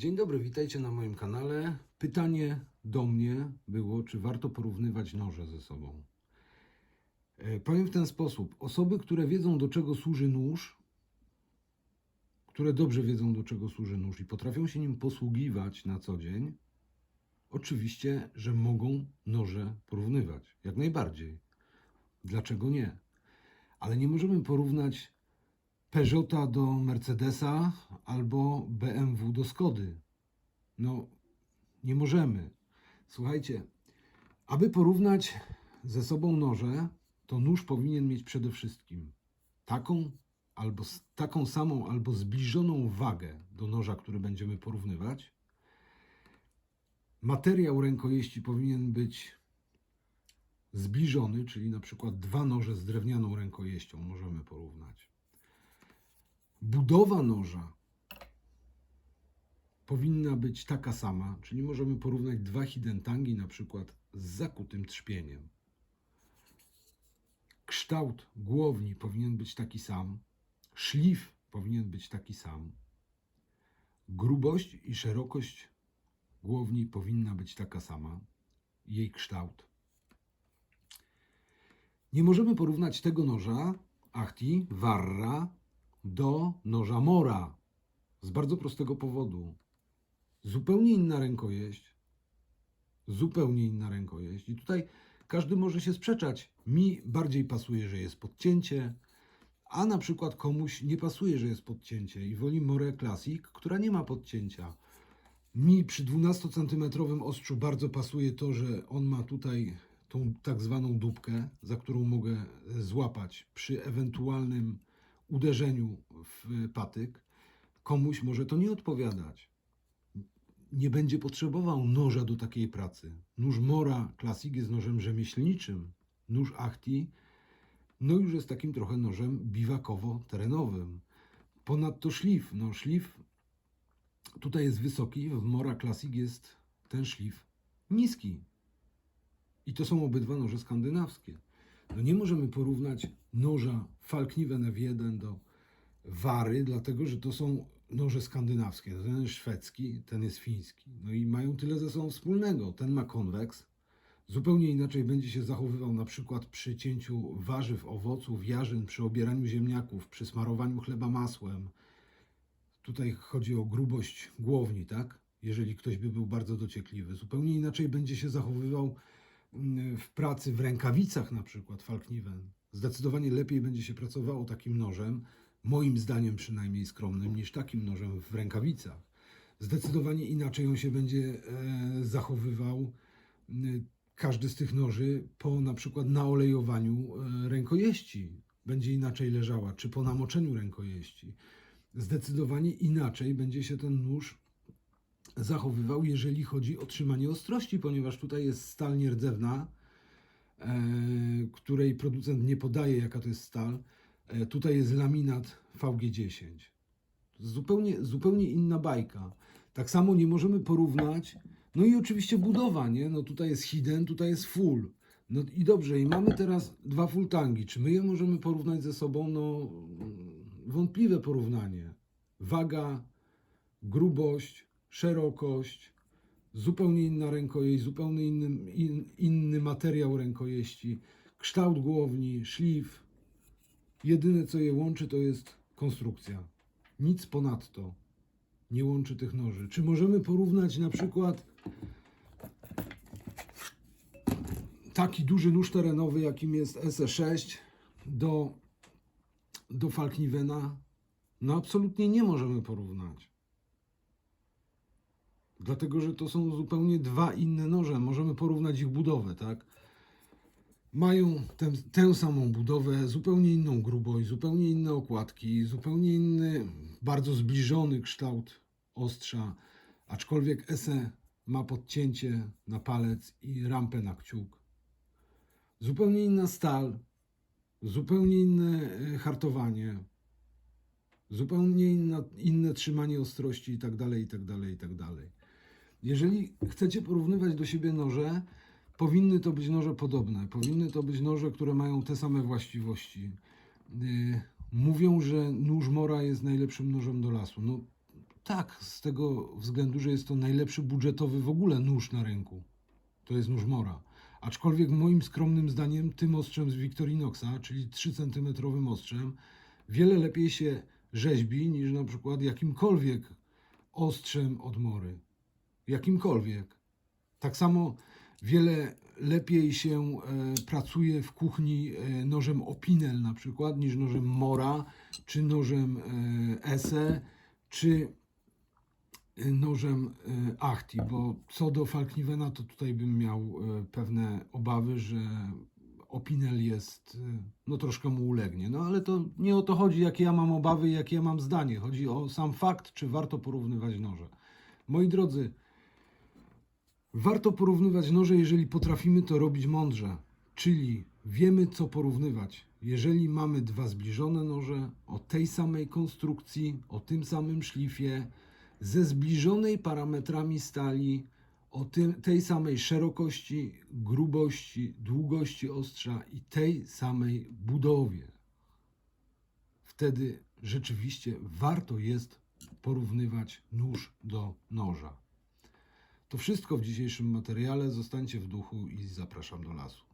Dzień dobry, witajcie na moim kanale. Pytanie do mnie było, czy warto porównywać noże ze sobą. E, Powiem w ten sposób. Osoby, które wiedzą, do czego służy nóż, które dobrze wiedzą, do czego służy nóż i potrafią się nim posługiwać na co dzień, oczywiście, że mogą noże porównywać. Jak najbardziej. Dlaczego nie? Ale nie możemy porównać Peugeota do Mercedesa albo BMW do Skody. No, nie możemy. Słuchajcie, aby porównać ze sobą noże, to nóż powinien mieć przede wszystkim taką albo taką samą albo zbliżoną wagę do noża, który będziemy porównywać. Materiał rękojeści powinien być zbliżony, czyli na przykład dwa noże z drewnianą rękojeścią możemy porównać. Budowa noża powinna być taka sama, czyli możemy porównać dwa hidentangi na przykład z zakutym trzpieniem. Kształt głowni powinien być taki sam, szlif powinien być taki sam, grubość i szerokość głowni powinna być taka sama, jej kształt. Nie możemy porównać tego noża, Ahti, Warra, do noża Mora. Z bardzo prostego powodu. Zupełnie inna rękojeść. Zupełnie inna rękojeść. I tutaj każdy może się sprzeczać. Mi bardziej pasuje, że jest podcięcie, a na przykład komuś nie pasuje, że jest podcięcie i woli More Classic, która nie ma podcięcia. Mi przy 12 cm ostrzu bardzo pasuje to, że on ma tutaj tą tak zwaną dupkę, za którą mogę złapać przy ewentualnym uderzeniu w patyk. Komuś może to nie odpowiadać. Nie będzie potrzebował noża do takiej pracy. Nóż Mora Classic jest nożem rzemieślniczym. Nóż Ahti no już jest takim trochę nożem biwakowo-terenowym. Ponadto szlif. No szlif tutaj jest wysoki, w Mora Classic jest ten szlif niski. I to są obydwa noże skandynawskie. No nie możemy porównać noża Falkniven F1 do Wary, dlatego że to są noże skandynawskie. Ten jest szwedzki, ten jest fiński. No i mają tyle ze sobą wspólnego. Ten ma konweks, zupełnie inaczej będzie się zachowywał na przykład przy cięciu warzyw, owoców, jarzyn, przy obieraniu ziemniaków, przy smarowaniu chleba masłem. Tutaj chodzi o grubość głowni, tak? Jeżeli ktoś by był bardzo dociekliwy. Zupełnie inaczej będzie się zachowywał w pracy w rękawicach na przykład Falkniven. Zdecydowanie lepiej będzie się pracowało takim nożem, moim zdaniem przynajmniej skromnym, niż takim nożem w rękawicach. Zdecydowanie inaczej on się będzie e, zachowywał m, każdy z tych noży po na przykład naolejowaniu e, rękojeści. Będzie inaczej leżała, czy po namoczeniu rękojeści. Zdecydowanie inaczej będzie się ten nóż zachowywał, jeżeli chodzi o trzymanie ostrości, ponieważ tutaj jest stal nierdzewna, e, której producent nie podaje, jaka to jest stal. E, tutaj jest laminat VG10. Zupełnie, zupełnie inna bajka. Tak samo nie możemy porównać. No i oczywiście budowa, nie? No tutaj jest hidden, tutaj jest full. No i dobrze, i mamy teraz dwa full tangi. Czy my je możemy porównać ze sobą? No wątpliwe porównanie. Waga, grubość, szerokość, zupełnie inna rękojeść, zupełnie inny, in, inny materiał rękojeści, kształt głowni, szlif. Jedyne co je łączy to jest konstrukcja. Nic ponadto nie łączy tych noży. Czy możemy porównać na przykład taki duży nóż terenowy, jakim jest SE6 do, do Falknivena? No absolutnie nie możemy porównać. Dlatego, że to są zupełnie dwa inne noże. Możemy porównać ich budowę, tak? Mają tę, tę samą budowę, zupełnie inną grubość, zupełnie inne okładki, zupełnie inny, bardzo zbliżony kształt ostrza, aczkolwiek SE ma podcięcie na palec i rampę na kciuk. Zupełnie inna stal, zupełnie inne e, hartowanie, zupełnie inna, inne trzymanie ostrości i tak dalej, Jeżeli chcecie porównywać do siebie noże, powinny to być noże podobne. Powinny to być noże, które mają te same właściwości. Yy, Mówią, że nóż Mora jest najlepszym nożem do lasu. No, Tak, z tego względu, że jest to najlepszy budżetowy w ogóle nóż na rynku. To jest nóż Mora. Aczkolwiek moim skromnym zdaniem tym ostrzem z Victorinoxa, czyli 3 cm ostrzem, wiele lepiej się rzeźbi niż na przykład jakimkolwiek ostrzem od Mory. Jakimkolwiek. Tak samo wiele lepiej się e, pracuje w kuchni e, nożem Opinel na przykład niż nożem Mora, czy nożem e, Esse, czy e, nożem Achti, bo co do Falknivena, to tutaj bym miał pewne obawy, że Opinel jest, no troszkę mu ulegnie. No ale to nie o to chodzi, jakie ja mam obawy, jakie ja mam zdanie. Chodzi o sam fakt, czy warto porównywać noże. Moi drodzy, warto porównywać noże, jeżeli potrafimy to robić mądrze, czyli wiemy, co porównywać. Jeżeli mamy dwa zbliżone noże o tej samej konstrukcji, o tym samym szlifie, ze zbliżonej parametrami stali, o tym, tej samej szerokości, grubości, długości ostrza i tej samej budowie. Wtedy rzeczywiście warto jest porównywać nóż do noża. To wszystko w dzisiejszym materiale. Zostańcie w duchu i zapraszam do lasu.